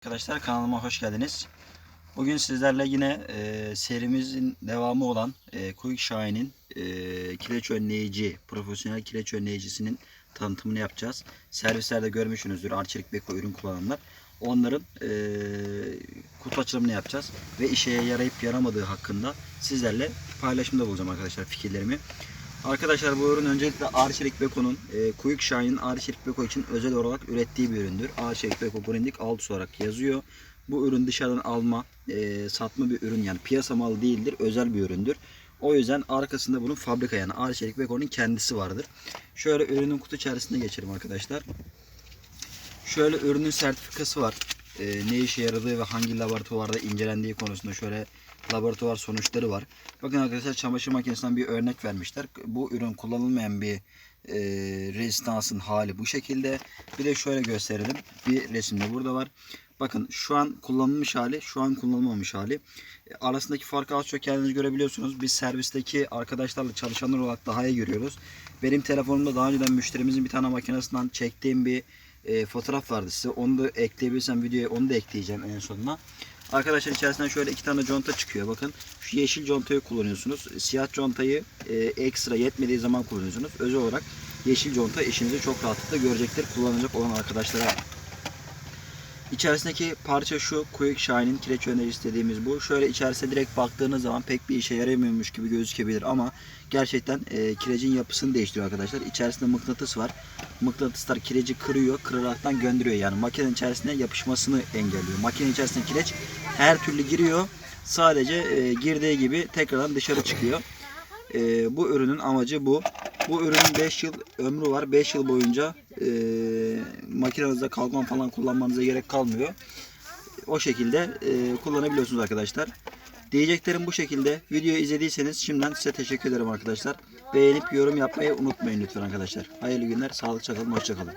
Arkadaşlar kanalıma hoş geldiniz. Bugün sizlerle yine e, serimizin devamı olan e, Quick Shine'in e, kireç önleyici, profesyonel kireç önleyicisinin tanıtımını yapacağız. Servislerde görmüşsünüzdür Arçelik Beko ürün kullananlar. Onların e, kutu açılımını yapacağız ve işe yarayıp yaramadığı hakkında sizlerle paylaşımda bulacağım arkadaşlar fikirlerimi. Arkadaşlar bu ürün öncelikle Arçelik Beko'nun e, Quick Shine'in Arçelik Beko için özel olarak ürettiği bir üründür. Arçelik Beko Brandik alt olarak yazıyor. Bu ürün dışarıdan alma, e, satma bir ürün yani piyasa malı değildir, özel bir üründür. O yüzden arkasında bunun fabrika yani Arçelik Beko'nun kendisi vardır. Şöyle ürünün kutu içerisine geçelim arkadaşlar. Şöyle ürünün sertifikası var. E, ne işe yaradığı ve hangi laboratuvarda incelendiği konusunda şöyle laboratuvar sonuçları var. Bakın arkadaşlar çamaşır makinesinden bir örnek vermişler. Bu ürün kullanılmayan bir e, rezistansın hali bu şekilde. Bir de şöyle gösterelim. Bir resimde burada var. Bakın şu an kullanılmış hali, şu an kullanılmamış hali. E, Arasındaki farkı az çok kendiniz görebiliyorsunuz. Biz servisteki arkadaşlarla çalışanlar olarak daha iyi görüyoruz. Benim telefonumda daha önceden müşterimizin bir tane makinesinden çektiğim bir e, fotoğraf vardı size. Onu da ekleyebilirsem videoya onu da ekleyeceğim en sonuna. Arkadaşlar içerisinden şöyle iki tane conta çıkıyor. Bakın şu yeşil contayı kullanıyorsunuz. Siyah contayı e, ekstra yetmediği zaman kullanıyorsunuz. Özel olarak yeşil conta işinizi çok rahatlıkla görecektir kullanacak olan arkadaşlara. İçerisindeki parça şu Quick Shine'in kireç önericisi dediğimiz bu. Şöyle içerisine direkt baktığınız zaman pek bir işe yaramıyormuş gibi gözükebilir ama gerçekten e, kirecin yapısını değiştiriyor arkadaşlar. İçerisinde mıknatıs var. Mıknatıslar kireci kırıyor, kıraraktan gönderiyor. Yani makinenin içerisine yapışmasını engelliyor. Makinenin içerisine kireç her türlü giriyor. Sadece e, girdiği gibi tekrardan dışarı çıkıyor. E, bu ürünün amacı bu. Bu ürünün 5 yıl ömrü var. 5 yıl boyunca e, makinenizde kalkan falan kullanmanıza gerek kalmıyor. O şekilde e, kullanabiliyorsunuz arkadaşlar. Diyeceklerim bu şekilde. Videoyu izlediyseniz şimdiden size teşekkür ederim arkadaşlar. Beğenip yorum yapmayı unutmayın lütfen arkadaşlar. Hayırlı günler, sağlıkça kalın, hoşça kalın.